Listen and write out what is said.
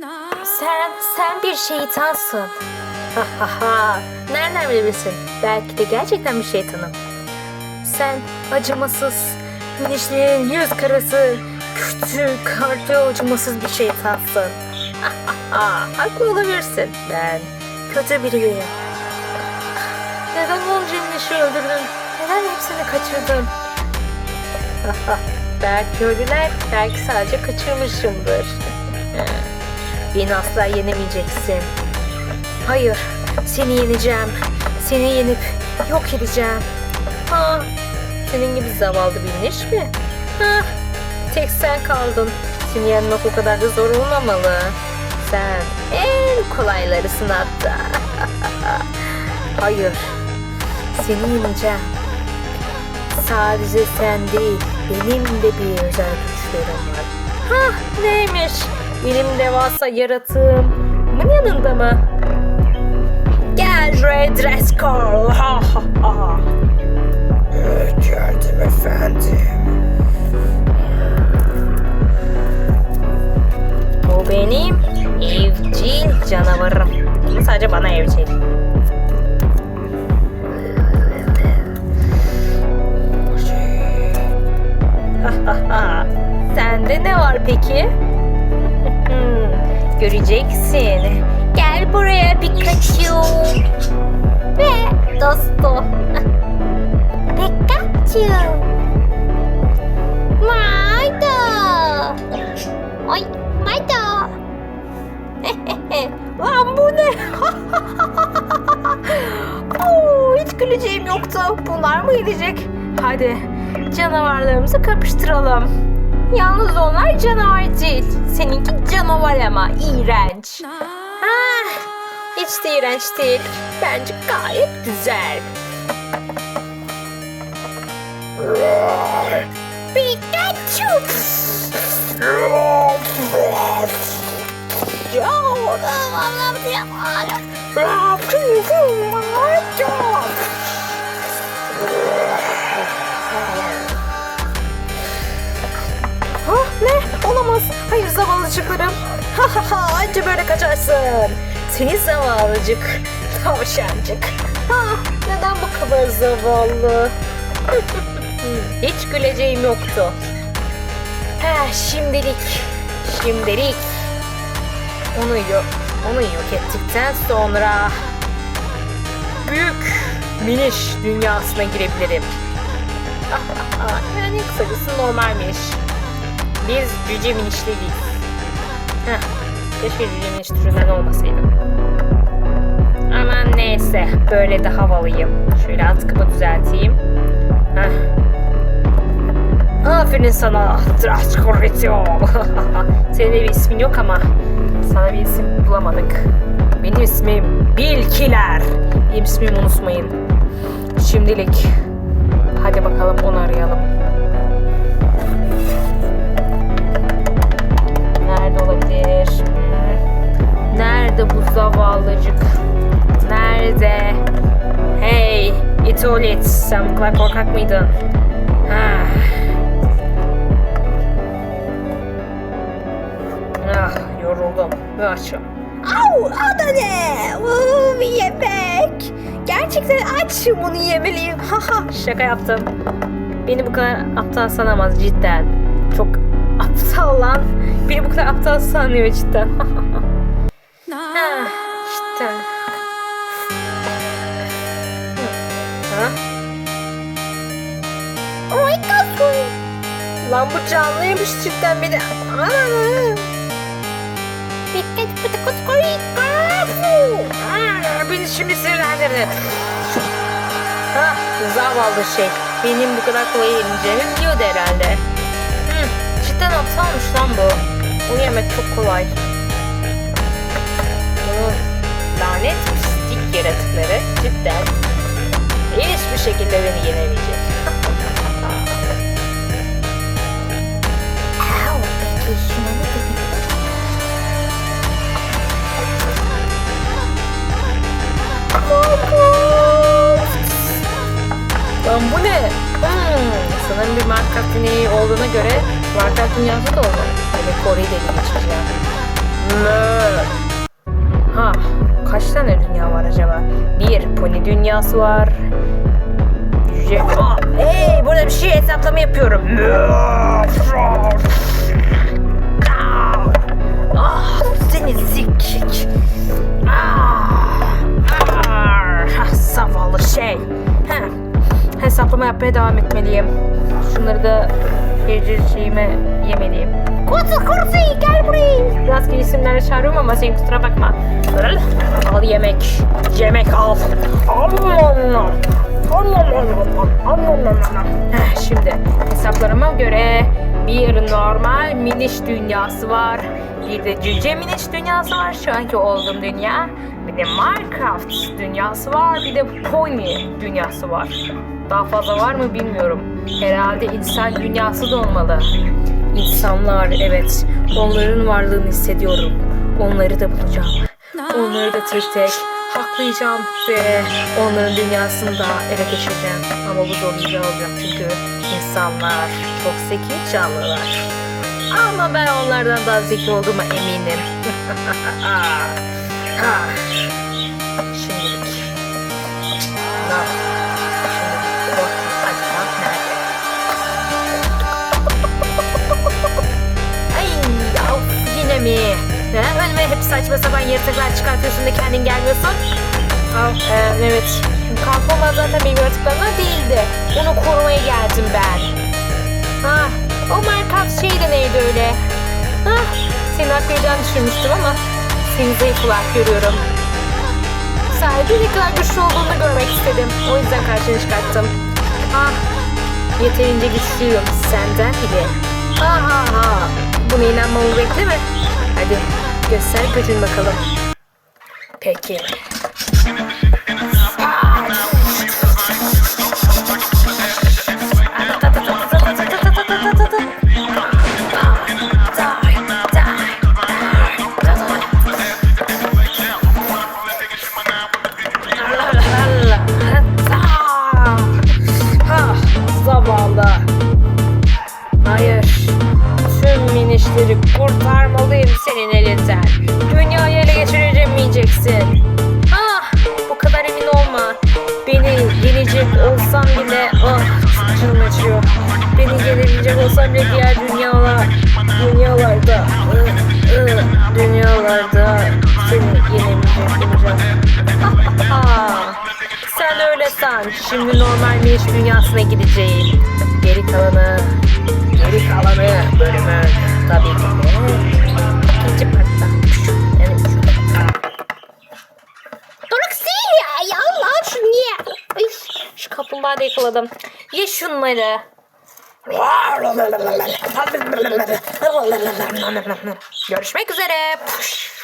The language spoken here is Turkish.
Sen, sen bir şeytansın. Ha. Nereden bilebilirsin? Belki de gerçekten bir şeytanım. Sen acımasız, minişliğin yüz karası, küçük, kalpli acımasız bir şeytansın. Ha ha ha. Haklı olabilirsin. Ben kötü biriyim. Neden onca minişi öldürdün? Neden hepsini kaçırdın? Belki ölüler, belki sadece kaçırmışımdır. Beni asla yenemeyeceksin. Hayır, seni yeneceğim. Seni yenip yok edeceğim. Ha, senin gibi zavallı bir niş mi? Ha, tek sen kaldın. Seni yenmek o kadar da zor olmamalı. Sen en kolaylarısın hatta. Hayır, seni yeneceğim. Sadece sen değil, benim de bir özel güçlerim var. Ha, neymiş? Benim devasa yaratığımın yanında mı? Gel Red Rascal. Ha ha ha. Evet, geldim efendim. Bu benim evcil canavarım. Ama sadece bana evcil. Ha. Sende ne var peki? Hmm, Göreceksin. Gel buraya Pikachu. Ve dostu. Pikachu. Mayda. Ay Mayda. Lan bu ne? Hiç güleceğim yoktu. Bunlar mı gelecek? Hadi canavarlarımızı kapıştıralım. Yalnız onlar canavar değil. Seninki canavar ama iğrenç. Ah, hiç de iğrenç değil. Bence gayet güzel. Pikachu! Ha, Hayır zavallıcıklarım. Ha ha ha anca böyle kaçarsın. Seni zavallıcık. Tavşancık. Ha, neden bu kadar zavallı? Hiç güleceğim yoktu. Ha, şimdilik. Şimdilik. Onu yok, onu yok ettikten sonra büyük miniş dünyasına girebilirim. yani kısacası normalmiş. Biz cüce minişleriyiz. Heh, keşke cüce miniş türünden olmasaydım. Aman neyse, böyle de havalıyım. Şöyle atkımı düzelteyim. Heh. Aferin sana Draşkoritio. Senin de bir ismin yok ama sana bir isim bulamadık. Benim ismim Bilkiler. Benim ismimi unutmayın. Şimdilik hadi bakalım onu arayalım. Zavallıcık? Nerede? Hey, Itolit, sen bu kadar korkak mıydın? Ha. Ah, yoruldum ve açım. Au, o da ne? Uuu, bir yemek. Gerçekten açım bunu yemeliyim. Haha, şaka yaptım. Beni bu kadar aptal sanamaz cidden. Çok aptal lan. Beni bu kadar aptal sanıyor cidden. ha, cidden. Ha? Oy kasu. Lan bu canlıymış cidden beni. Aa! Dikkat pıtı kut koy Beni şimdi sinirlendirdin. Ha, zavallı şey. Benim bu kadar kolay yeneceğimi biliyordu herhalde. Hı, cidden aptalmış lan bu. Onu yemek çok kolay. Bu lanet pislik yaratıkları cidden hiçbir şekilde beni yenemeyecek. Lan bu ne? Hmm, sanırım bir Minecraft deneyi olduğuna göre Minecraft dünyası da olmalı. Demek ki orayı da ele geçireceğim. Ne? Ah, kaç tane dünya var acaba? Bir pony dünyası var. Yüce... Hey, burada bir şey hesaplama yapıyorum. Ah, seni zikik. Ah, zavallı şey. Heh, Hesaplama yapmaya devam etmeliyim. Şunları da gece şeyime yemeliyim. Kurtu kurtu gel buraya. Rastgele isimlerle çağırıyorum ama sen kusura bakma. Al yemek. Yemek al. Heh, Şimdi hesaplarıma göre bir normal miniş dünyası var. Bir de cüce miniş dünyası var. Şu anki olduğum dünya. Bir de Minecraft dünyası var. Bir de Pony dünyası var. Daha fazla var mı bilmiyorum. Herhalde insan dünyası da olmalı. İnsanlar evet. Onların varlığını hissediyorum. Onları da bulacağım. Onları da tek tek haklayacağım ve onların dünyasını da ele geçireceğim. Ama bu zorlayıcı olacak çünkü insanlar çok zeki canlılar. Ama ben onlardan daha zeki olduğuma eminim. Şimdilik. Of yine mi? Neden önüme hep saçma sapan yaratıklar çıkartıyorsun da kendin gelmiyorsun? Al, e, evet. Kalkmama zaten benim yaratıklarımdan değildi. Onu korumaya geldim ben. Ha, o Minecraft şeyi de neydi öyle? Ha, senin haklayacağını düşünmüştüm ama seni zayıf olarak görüyorum. Sadece ne kadar güçlü olduğunu görmek istedim. O yüzden karşına çıkarttım. Ah, yeterince güçlüyüm senden bile. Ha ha ha. Buna inanmamı bekleme. Hadi göster gücün bakalım. Peki. Dünyalarda seni yenemeyecek. Sen öyle san. Şimdi normal miniş dünyasına gideceğim. Geri kalanı Geri kalanı bölümü tabii ki ikinci partta. Evet. Doruksil ya Allah şunu ye. Ay, şu kaplumbağayı da yakaladım. Ye şunları. Görüşmek üzere. Puş.